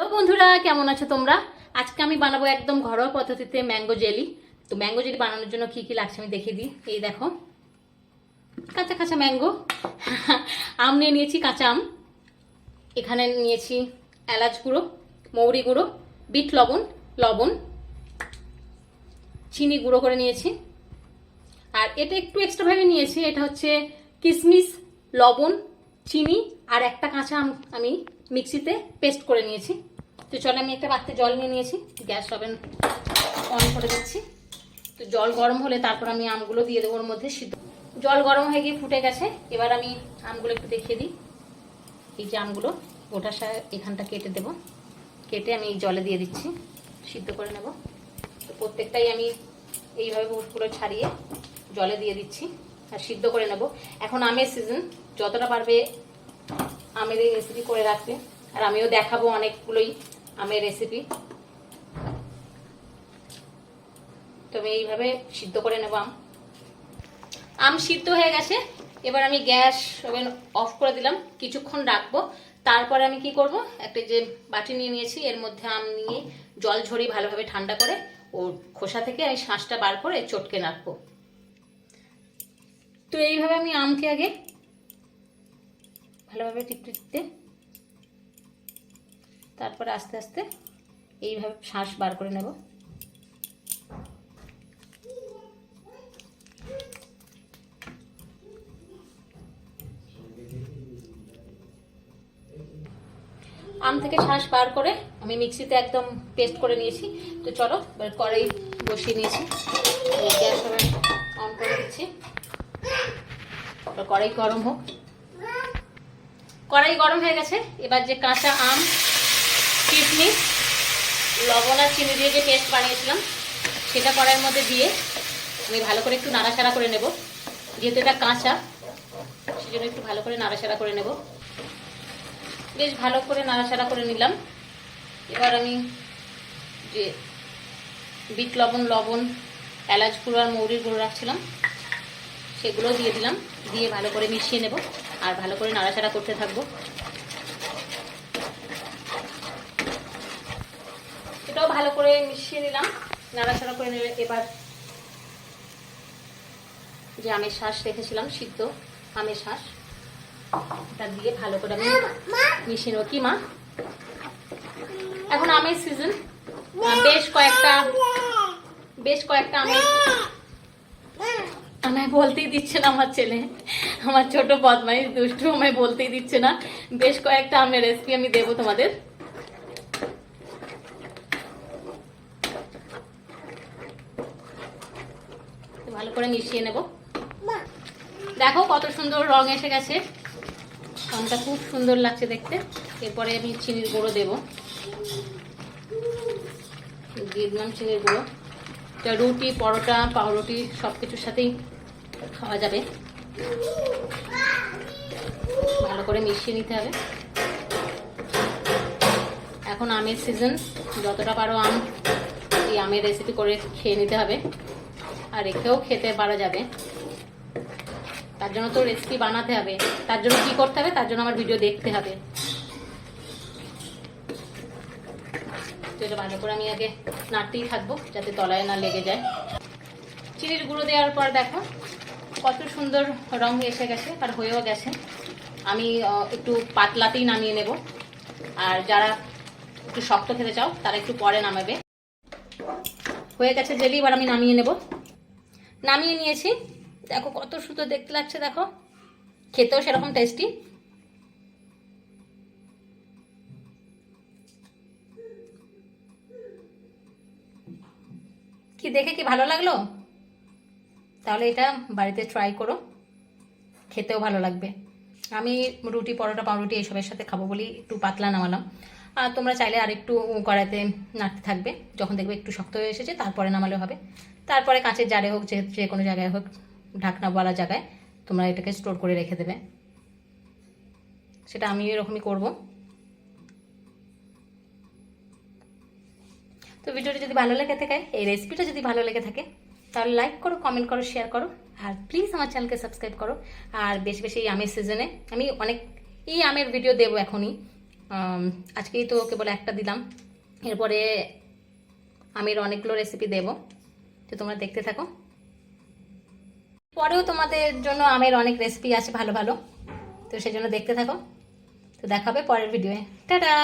তো বন্ধুরা, কেমন আছো তোমরা? আজকে আমি বানাবো একদম ঘরোয়া পদ্ধতিতে ম্যাঙ্গো জেলি। তো ম্যাঙ্গো জেলি বানানোর জন্য কি কি লাগছে আমি দেখিয়ে দিই। এই দেখো, কাঁচা কাঁচা ম্যাঙ্গো। আম নিয়ে নিয়েছি কাঁচা আম। এখানে নিয়েছি এলাচ গুঁড়ো, মৌরি গুঁড়ো, বিট লবণ লবণ, চিনি গুঁড়ো করে নিয়েছি। আর এটা একটু এক্সট্রাভাবে নিয়েছি, এটা হচ্ছে কিশমিশ লবণ, চিনি আর একটা কাঁচা আম আমি মিক্সিতে পেস্ট করে নিয়েছি। তো চলো, আমি একটা পাত্রে জল নিয়ে নিয়েছি। গ্যাস ওভেন অন করে দিচ্ছি। তো জল গরম হলে তারপর আমি আমগুলো দিয়ে দেবো ওর মধ্যে সিদ্ধ। জল গরম হয়ে গিয়ে ফুটে গেছে। এবার আমি আমগুলো একটু দেখিয়ে দিই। এই যে আমগুলো, গোটা সা এখানটা কেটে দেব। কেটে আমি জলে দিয়ে দিচ্ছি। সিদ্ধ করে নেব। তো প্রত্যেকটাই আমি এইভাবে বুটগুলো ছাড়িয়ে জলে দিয়ে দিচ্ছি আর সিদ্ধ করে নেব। এখন আমের সিজন যতটা পারবে আমের রেসিপি করে রাখবে। আর আমিও দেখাবো অনেকগুলোই। আমের রেসিপি তো আমি এইভাবে সিদ্ধ করে নেব আম। আম সিদ্ধ হয়ে গেছে। এবার আমি গ্যাস ওভেন অফ করে দিলাম। কিছুক্ষণ রাখব। তারপরে আমি কি করব? একটা যে বাটি নিয়ে নিয়েছি, এর মধ্যে আম নিয়ে জল ঝরিয়ে ভালোভাবে ঠান্ডা করে ও খোসা থেকে আমি শাঁসটা বার করে চটকে রাখব। তো এইভাবে আমি আমকে আগে ভালোভাবে টিপতে টিপতে তারপরে আস্তে আস্তে এইভাবে শ্বাস বার করে নেব। আম থেকে শ্বাস বার করে আমি মিক্সিতে একদম পেস্ট করে নিয়েছি। তো চলো, এবার কড়াই বসিয়ে নিয়েছি। গ্যাস অন করে দিচ্ছি। কড়াই গরম হোক। কড়াই গরম হয়ে গেছে। এবার যে কাঁচা আম কিশমিশ লবণ আর চিনি দিয়ে যে পেস্ট বানিয়েছিলাম, সেটা কড়াইয়ের মধ্যে দিয়ে আমি ভালো করে একটু নাড়াচাড়া করে নেব। যেহেতু এটা কাঁচা, সেজন্য একটু ভালো করে নাড়াচাড়া করে নেব। বেশ ভালো করে নাড়াচাড়া করে নিলাম। এবার আমি যে বিট লবণ লবণ, এলাচ গুঁড়ো আর মৌরির গুঁড়ো রাখছিলাম সেগুলো দিয়ে দিলাম। দিয়ে ভালো করে মিশিয়ে নেব আর ভালো করে নাড়াচাড়া করতে থাকব। এটাও ভালো করে মিশিয়ে নিলাম। নাড়াচাড়া করে নিলে এবার যে আমের শ্বাস রেখেছিলাম, সিদ্ধ আমের শ্বাস এটা দিয়ে ভালো করে আমি মিশিয়ে নেব। কি মা? এখন আমের সিজন বেশ কয়েকটা বেশ কয়েকটা আমের আমায় বলতেই দিচ্ছে না আমার ছেলে। আমার ছোট বদমাইশ দুষ্টু আমায় বলতেই দিচ্ছে না। বেশ কয়েকটা আমের রেসিপি আমি দেবো তোমাদের। ভালো করে মিশিয়ে নেব। দেখো কত সুন্দর রং এসে গেছে। রংটা খুব সুন্দর লাগছে দেখতে। এরপরে আমি চিনির গুঁড়ো দেবো। দিয়ে দিলাম চিনির গুঁড়ো। এটা রুটি, পরোটা, পাউরুটি সব কিছুর সাথেই খাওয়া যাবে। ভালো করে মিশিয়ে নিতে হবে। এখন আমের সিজন যতটা পারো আম, এই আমের রেসিপি করে খেয়ে নিতে হবে। রেখেও খেতে পারা যাবে। তার জন্য তো রেসিপি বানাতে হবে। তার জন্য কি করতে হবে? তার জন্য আমার ভিডিও দেখতে হবে। ভালো করে আমি আগে নাড়তেই থাকব, যাতে তলায় না লেগে যায়। চিনির গুঁড়ো দেওয়ার পর দেখো, কত সুন্দর রং এসে গেছে আর হয়েও গেছে। আমি একটু পাতলাতেই নামিয়ে নেব। আর যারা একটু শক্ত খেতে চাও, তারা একটু পরে নামাবে। হয়ে গেছে জেলি, এবার আমি নামিয়ে নেব। নামিয়ে নিয়েছি। দেখো কত সুন্দর দেখতে লাগছে, দেখো। খেতেও সেরকম টেস্টি কি দেখে কি ভালো লাগল? তাহলে এটা বাড়িতে ট্রাই করো। খেতেও ভালো লাগবে। আমি রুটি, পরোটা, পাউরুটি এইসবের সাথে খাব বলি একটু পাতলা নামালাম। আর তোমরা চাইলে আর একটু কড়াইতে নাড়তে থাকবে। যখন দেখবে একটু শক্ত হয়ে এসেছে, তারপরে নামালে হবে। তারপরে কাঁচের জারে হোক, যে যে কোনো জায়গায় হোক ঢাকনাওয়ালা জায়গায় তোমরা এটাকে স্টোর করে রেখে দেবে। সেটা আমি এরকমই করব। তো ভিডিওটি যদি ভালো লেগে থাকে, এই রেসিপিটা যদি ভালো লেগে থাকে, তাহলে লাইক করো কমেন্ট করো শেয়ার করো, আর প্লিজ আমার চ্যানেলকে সাবস্ক্রাইব করো। আর বেশি বেশি এই আমের সিজনে আমি অনেক, এই আমের ভিডিও দেবো এখনই। আজকেই তো কেবল একটা দিলাম। এরপরে আমির অনেকগুলো রেসিপি দেব। তো তোমরা দেখতে থাকো। পরেও তোমাদের জন্য আমের অনেক রেসিপি আছে ভালো ভালো। তো সেজন্য দেখতে থাকো। তো দেখাবে পরের ভিডিওয়ে টাটা!